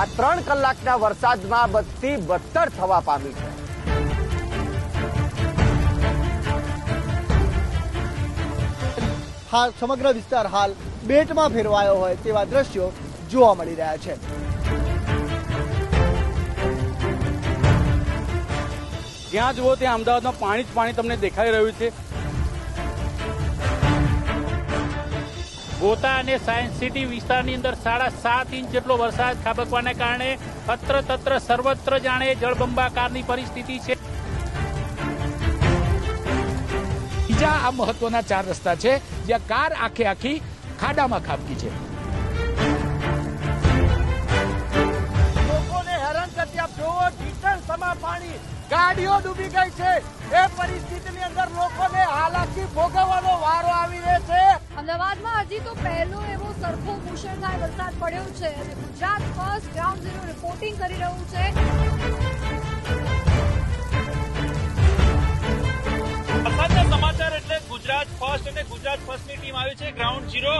આ ત્રણ કલાકના વરસાદમાં બધી બદતર થવા પામી છે. હાલ સમગ્ર વિસ્તાર હાલ બેટમાં ફેરવાયો હોય તેવા દ્રશ્યો જોવા મળી રહ્યા છે. જ્યાં જુઓ ત્યાં અમદાવાદમાં પાણી જ પાણી તમને દેખાઈ રહ્યું છે. ગોતા અને સાયન્સ સિટી વિસ્તારની અંદર સાડા સાત ઇંચ જેટલો વરસાદ ખાબકવાને કારણે અત્ર તત્ર સર્વત્ર જાણે જળબંબાકારની પરિસ્થિતિ છે. બીજા આ મહત્વના ચાર રસ્તા છે, જ્યાં કાર આખે આખી ખાડામાં ખાબકી છે. લોકોને હેરાન કરતી આપ જોવો ઢીચણ સમા પાણી ગાડીઓ ડૂબી ગઈ છે. એ પરિસ્થિતિની અંદર લોકોને હાલાકી ભોગવવાનો વારો આવી રહ્યો છે અમદાવાદમાં હજી તો પહેલો એવો સરખો મુશળધાર વરસાદ પડ્યો છે અને Gujarat first, ground zero reporting કરી રહ્યું છે. સમાચાર એટલે ગુજરાત ફર્સ્ટ અને ગુજરાત ફર્સ્ટની ટીમ આવી છે ગ્રાઉન્ડ ઝીરો.